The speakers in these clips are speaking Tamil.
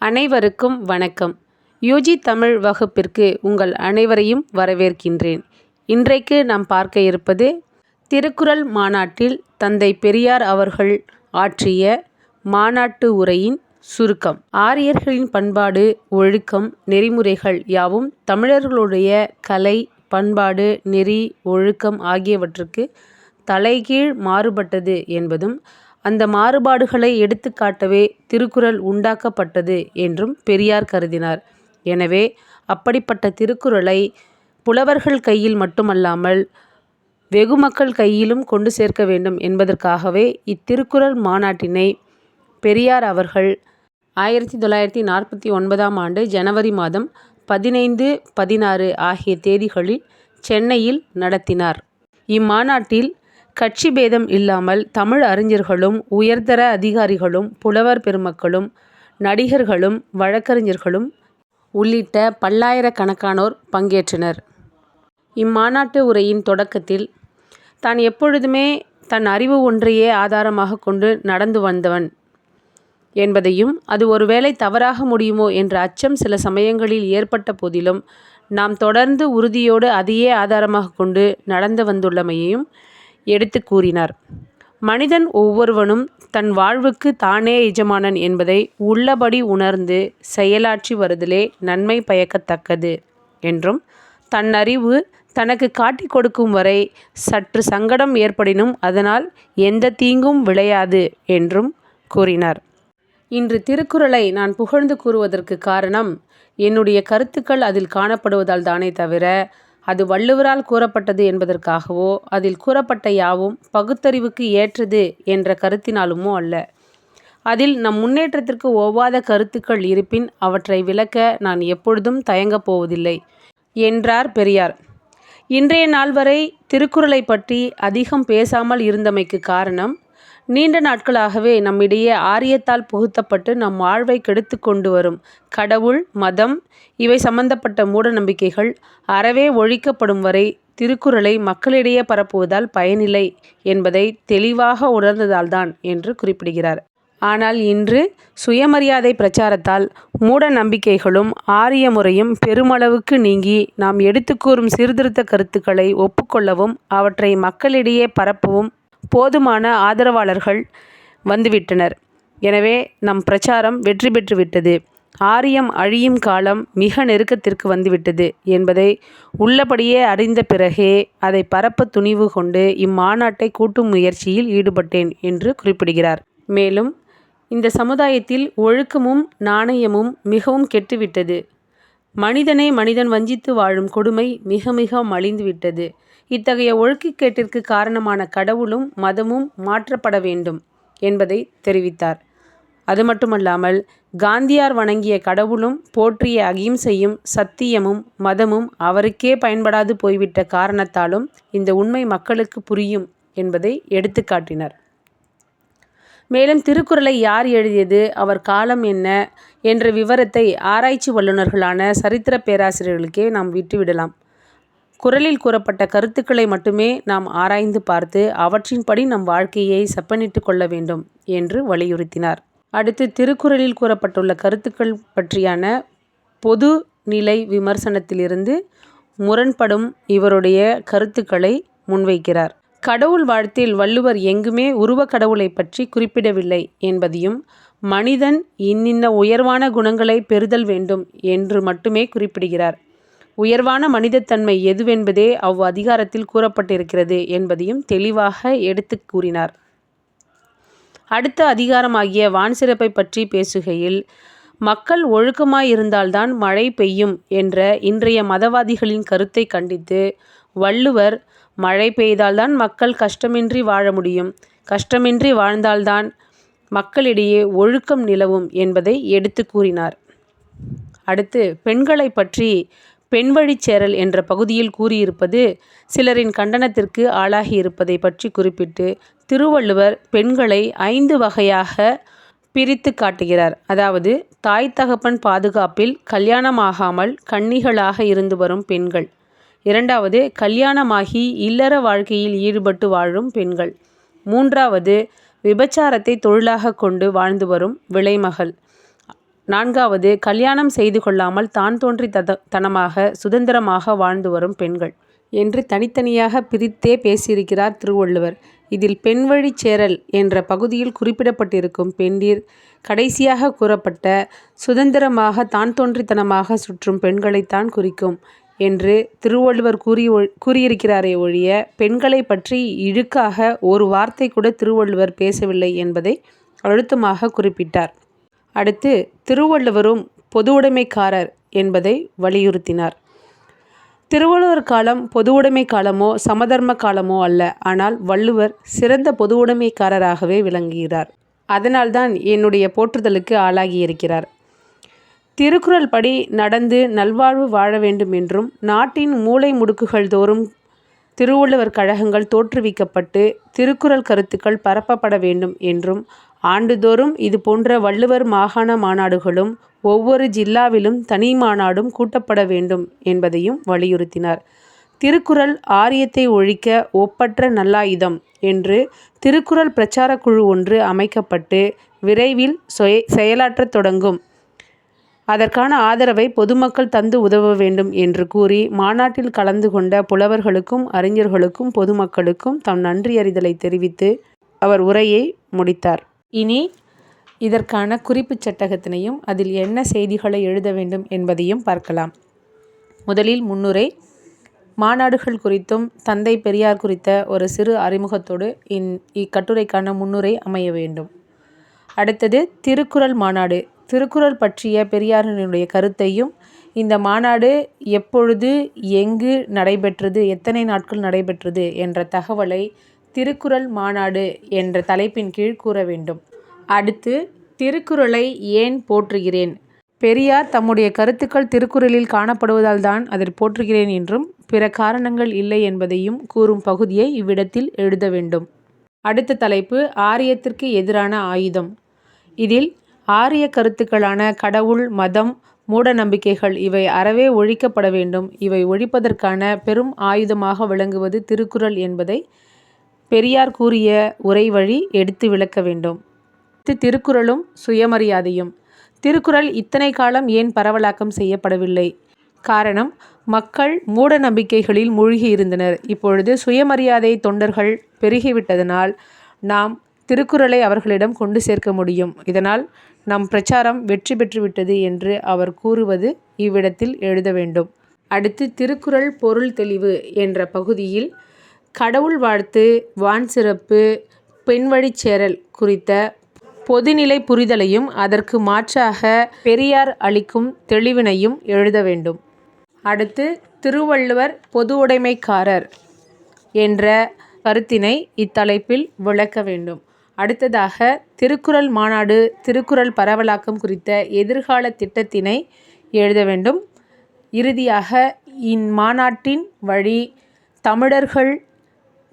அனைவருக்கும் வணக்கம். யூஜி தமிழ் வகுப்பிற்கு உங்கள் அனைவரையும் வரவேற்கின்றேன். இன்றைக்கு நாம் பார்க்க இருப்பது திருக்குறள் மாநாட்டில் தந்தை பெரியார் அவர்கள் ஆற்றிய மாநாட்டு உரையின் சுருக்கம். ஆரியர்களின் பண்பாடு ஒழுக்கம் நெறிமுறைகள் யாவும் தமிழர்களுடைய கலை பண்பாடு நெறி ஒழுக்கம் ஆகியவற்றுக்கு தலைகீழ் மாறுபட்டது என்பதும் அந்த மாறுபாடுகளை எடுத்துக்காட்டவே திருக்குறள் உண்டாக்கப்பட்டது என்றும் பெரியார் கருதினார். எனவே அப்படிப்பட்ட திருக்குறளை புலவர்கள் கையில் மட்டுமல்லாமல் வெகு மக்கள் கையிலும் கொண்டு சேர்க்க வேண்டும் என்பதற்காகவே இத்திருக்குறள் மாநாட்டினை பெரியார் அவர்கள் ஆயிரத்தி தொள்ளாயிரத்தி நாற்பத்தி ஒன்பதாம் ஆண்டு ஜனவரி மாதம் பதினைந்து பதினாறு ஆகிய தேதிகளில் சென்னையில் நடத்தினார். இம்மாநாட்டில் கட்சி பேதம் இல்லாமல் தமிழ் அறிஞர்களும் உயர்தர அதிகாரிகளும் புலவர் பெருமக்களும் நடிகர்களும் வழக்கறிஞர்களும் உள்ளிட்ட பல்லாயிரக்கணக்கானோர் பங்கேற்றனர். இம்மாநாட்டு உரையின் தொடக்கத்தில் தான் எப்பொழுதுமே தன் அறிவு ஒன்றையே ஆதாரமாக கொண்டு நடந்து வந்தவன் என்பதையும் அது ஒருவேளை தவறாக முடியுமோ என்ற அச்சம் சில சமயங்களில் ஏற்பட்ட போதிலும் நாம் தொடர்ந்து உறுதியோடு அதையே ஆதாரமாக கொண்டு நடந்து வந்துள்ளமையையும் எடுத்துக் கூறினார். மனிதன் ஒவ்வொருவனும் தன் வாழ்வுக்கு தானே எஜமானன் என்பதை உள்ளபடி உணர்ந்து செயலாற்றி வருதலே நன்மை பயக்கத்தக்கது என்றும் தன்னறிவு தனக்கு காட்டிக் கொடுக்கும் வரை சற்று சங்கடம் ஏற்படினும் அதனால் எந்த தீங்கும் விளையாது என்றும் கூறினார். இன்று திருக்குறளை நான் புகழ்ந்து கூறுவதற்கு காரணம் என்னுடைய கருத்துக்கள் அதில் காணப்படுவதால் தானே தவிர அது வள்ளுவரால் கூறப்பட்டது என்பதற்காகவோ அதில் கூறப்பட்ட யாவும் பகுத்தறிவுக்கு ஏற்றது என்ற கருத்தினாலுமோ அல்ல. அதில் நம் முன்னேற்றத்திற்கு ஒவ்வாத கருத்துக்கள் இருப்பின் அவற்றை விளக்க நான் எப்பொழுதும் தயங்கப் போவதில்லை என்றார் பெரியார். இன்றைய நாள் வரை திருக்குறளைப் பற்றி அதிகம் பேசாமல் இருந்தமைக்கு காரணம் நீண்ட நாட்களாகவே நம்மிடையே ஆரியத்தால் புகுத்தப்பட்டு நம் வாழ்வை கெடுத்து கொண்டு வரும் கடவுள் மதம் இவை சம்பந்தப்பட்ட மூட நம்பிக்கைகள் அறவே ஒழிக்கப்படும் வரை திருக்குறளை மக்களிடையே பரப்புவதால் பயனில்லை என்பதை தெளிவாக உணர்ந்ததால்தான் என்று குறிப்பிடுகிறார். ஆனால் இன்று சுயமரியாதை பிரச்சாரத்தால் மூட நம்பிக்கைகளும் ஆரிய முறையும் பெருமளவுக்கு நீங்கி நாம் எடுத்துக்கூறும் சீர்திருத்த கருத்துக்களை ஒப்புக்கொள்ளவும் அவற்றை மக்களிடையே பரப்பவும் போதுமான ஆதரவாளர்கள் வந்துவிட்டனர். எனவே நம் பிரச்சாரம் வெற்றி பெற்றுவிட்டது ஆரியம் அழியும் காலம் மிக நெருக்கத்திற்கு வந்துவிட்டது என்பதை உள்ளபடியே அறிந்த பிறகே அதை பரப்ப துணிவு கொண்டு இம்மாநாட்டை கூட்டும் முயற்சியில் ஈடுபட்டேன் என்று குறிப்பிடுகிறார். மேலும் இந்த சமுதாயத்தில் ஒழுக்கமும் நாணயமும் மிகவும் கெட்டுவிட்டது. மனிதனை மனிதன் வஞ்சித்து வாழும் கொடுமை மிக மிக மலிந்துவிட்டது இத்தகைய ஒழுக்கிக்கேட்டிற்கு காரணமான கடவுளும் மதமும் மாற்றப்பட வேண்டும் என்பதை தெரிவித்தார். அதுமட்டுமல்லாமல் காந்தியார் வணங்கிய கடவுளும் போற்றிய அகிம்சையும் சத்தியமும் மதமும் அவருக்கே பயன்படாது போய்விட்ட காரணத்தாலும் இந்த உண்மை மக்களுக்கு புரியும் என்பதை எடுத்துக்காட்டினர் மேலும் திருக்குறளை யார் எழுதியது அவர் காலம் என்ன என்ற விவரத்தை ஆராய்ச்சி வல்லுனர்களான சரித்திர பேராசிரியர்களுக்கே நாம் விட்டுவிடலாம். குறளில் கூறப்பட்ட கருத்துக்களை மட்டுமே நாம் ஆராய்ந்து பார்த்து அவற்றின்படி நம் வாழ்க்கையை செப்பனிட்டு கொள்ள வேண்டும் என்று வலியுறுத்தினார். அடுத்து திருக்குறளில் கூறப்பட்டுள்ள கருத்துக்கள் பற்றியான பொது நிலை விமர்சனத்திலிருந்து முரண்படும் இவருடைய கருத்துக்களை முன்வைக்கிறார். கடவுள் வாழ்த்தில் வள்ளுவர் எங்குமே உருவ கடவுளைப் பற்றி குறிப்பிடவில்லை என்பதையும் மனிதன் இன்னின்ன உயர்வான குணங்களை பெறுதல் வேண்டும் என்று மட்டுமே குறிப்பிடுகிறார். உயர்வான மனிதத்தன்மை எதுவென்பதே அவ் அதிகாரத்தில் கூறப்பட்டிருக்கிறது என்பதையும் தெளிவாக எடுத்து கூறினார். அடுத்த அதிகாரமாகிய வான்சிறப்பைப் பற்றி பேசுகையில் மக்கள் ஒழுக்கமாயிருந்தால்தான் மழை பெய்யும் என்ற இன்றைய மதவாதிகளின் கருத்தை கண்டித்து வள்ளுவர் மழை பெய்தால்தான் மக்கள் கஷ்டமின்றி வாழ முடியும் கஷ்டமின்றி வாழ்ந்தால்தான் மக்களிடையே ஒழுக்கம் நிலவும் என்பதை எடுத்து கூறினார். அடுத்து பெண்களை பற்றி பெண்வழிச்சேரல் என்ற பகுதியில் கூறியிருப்பது சிலரின் கண்டனத்திற்கு ஆளாகியிருப்பதைப் பற்றி குறிப்பிட்டு திருவள்ளுவர் பெண்களை ஐந்து வகையாக பிரித்து காட்டுகிறார். அதாவது தாய் தகப்பன் பாதுகாப்பில் கல்யாணமாகாமல் கன்னிகளாக இருந்து வரும் பெண்கள். இரண்டாவது கல்யாணமாகி இல்லற வாழ்க்கையில் ஈடுபட்டு வாழும் பெண்கள். மூன்றாவது விபச்சாரத்தை தொழிலாக கொண்டு வாழ்ந்து வரும் விலைமகள். நான்காவது கல்யாணம் செய்து கொள்ளாமல் தான் தோன்றி தத தனமாக சுதந்திரமாக வாழ்ந்து வரும் பெண்கள். என்று தனித்தனியாக பிரித்தே பேசியிருக்கிறார் திருவள்ளுவர். இதில் பெண்வழிச் சேரல் என்ற பகுதியில் குறிப்பிடப்பட்டிருக்கும் பெண்டீர் கடைசியாக கூறப்பட்ட சுதந்திரமாக தான் தோன்றித்தனமாக சுற்றும் பெண்களைத்தான் குறிக்கும் என்று திருவள்ளுவர் கூறி கூறியிருக்கிறாரே ஒழிய பெண்களை பற்றி இழுக்காக ஒரு வார்த்தை கூட திருவள்ளுவர் பேசவில்லை என்பதை அழுத்தமாக குறிப்பிட்டார். அடுத்து திருவள்ளுவரும் பொதுவுடைமைக்காரர் என்பதை வலியுறுத்தினார். திருவள்ளுவர் காலம் பொதுவுடைமை காலமோ சமதர்ம காலமோ அல்ல. ஆனால் வள்ளுவர் சிறந்த பொதுவுடைமைக்காரராகவே விளங்குகிறார். அதனால்தான் என்னுடைய போற்றுதலுக்கு ஆளாகியிருக்கிறார். திருக்குறள் படி நடந்து நல்வாழ்வு வாழ வேண்டும் என்றும் நாட்டின் மூலை முடுக்குகள் தோறும் திருவள்ளுவர் கழகங்கள் தோற்றுவிக்கப்பட்டு திருக்குறள் கருத்துக்கள் பரப்பப்பட வேண்டும் என்றும் ஆண்டுதோறும் இது போன்ற வள்ளுவர் மாகாண மாநாடுகளும் ஒவ்வொரு ஜில்லாவிலும் தனி மாநாடும் கூட்டப்பட வேண்டும் என்பதையும் வலியுறுத்தினார். திருக்குறள் ஆரியத்தை ஒழிக்க ஒப்பற்ற நல்லாயுதம் என்று திருக்குறள் பிரச்சார குழு ஒன்று அமைக்கப்பட்டு விரைவில் செயலாற்றத் தொடங்கும். அதற்கான ஆதரவை பொதுமக்கள் தந்து உதவ வேண்டும் என்று கூறி மாநாட்டில் கலந்து கொண்ட புலவர்களுக்கும் அறிஞர்களுக்கும் பொதுமக்களுக்கும் தம் நன்றியறிதலை தெரிவித்து அவர் உரையை முடித்தார். இனி இதற்கான குறிப்புச் சட்டகத்தினையும் அதில் என்ன செய்திகளை எழுத வேண்டும் என்பதையும் பார்க்கலாம். முதலில் முன்னுரை மாநாடுகள் குறித்தும் தந்தை பெரியார் குறித்த ஒரு சிறு அறிமுகத்தோடு இந் இக்கட்டுரைக்கான முன்னுரை அமைய வேண்டும். அடுத்தது திருக்குறள் மாநாடு. திருக்குறள் பற்றிய பெரியாரினுடைய கருத்தையும் இந்த மாநாடு எப்பொழுது எங்கு நடைபெற்றது எத்தனை நாட்கள் நடைபெற்றது என்ற தகவலை திருக்குறள் மாநாடு என்ற தலைப்பின் கீழ் கூற வேண்டும். அடுத்து திருக்குறளை ஏன் போற்றுகிறேன்? பெரியார் தம்முடைய கருத்துக்கள் திருக்குறளில் காணப்படுவதால் தான் அதில் போற்றுகிறேன் என்றும் பிற காரணங்கள் இல்லை என்பதையும் கூறும் பகுதியை இவ்விடத்தில் எழுத வேண்டும். அடுத்த தலைப்பு ஆரியத்திற்கு எதிரான ஆயுதம். இதில் ஆரிய கருத்துக்களான கடவுள் மதம் மூட நம்பிக்கைகள் இவை அறவே ஒழிக்கப்பட வேண்டும். இவை ஒழிப்பதற்கான பெரும் ஆயுதமாக விளங்குவது திருக்குறள் என்பதை பெரியார் கூறிய உரை வழி எடுத்து விளக்க வேண்டும். திருக்குறளும் சுயமரியாதையும். திருக்குறள் இத்தனை காலம் ஏன் பரவலாக்கம் செய்யப்படவில்லை? காரணம் மக்கள் மூட நம்பிக்கைகளில் மூழ்கி இருந்தனர். இப்பொழுது சுயமரியாதை தொண்டர்கள் பெருகிவிட்டதனால் நாம் திருக்குறளை அவர்களிடம் கொண்டு சேர்க்க முடியும். இதனால் நம் பிரச்சாரம் வெற்றி பெற்றுவிட்டது என்று அவர் கூறுவது இவ்விடத்தில் எழுத வேண்டும். அடுத்து திருக்குறள் பொருள் தெளிவு என்ற பகுதியில் கடவுள் வாழ்த்து வான் சிறப்பு பெண்வழிச்சேரல் குறித்த பொதுநிலை புரிதலையும் அதற்கு மாற்றாக பெரியார் அளிக்கும் தெளிவினையும் எழுத வேண்டும். அடுத்து திருவள்ளுவர் பொது உடைமைக்காரர் என்ற கருத்தினை இத்தலைப்பில் விளக்க வேண்டும். அடுத்ததாக திருக்குறள் மாநாடு திருக்குறள் பரவலாக்கம் குறித்த எதிர்கால திட்டத்தினை எழுத வேண்டும். இறுதியாக இம்மாநாட்டின் வழி தமிழர்கள்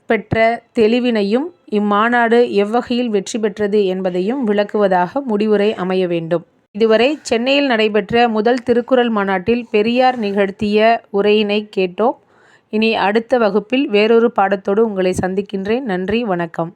பெற்ற தெளிவினையும் இம்மாநாடு எவ்வகையில் வெற்றி பெற்றது என்பதையும் விளக்குவதாக முடிவுரை அமைய வேண்டும். இதுவரை சென்னையில் நடைபெற்ற முதல் திருக்குறள் மாநாட்டில் பெரியார் நிகழ்த்திய உரையினை கேட்டோம். இனி அடுத்த வகுப்பில் வேறொரு பாடத்தோடு உங்களை சந்திக்கின்றேன். நன்றி வணக்கம்.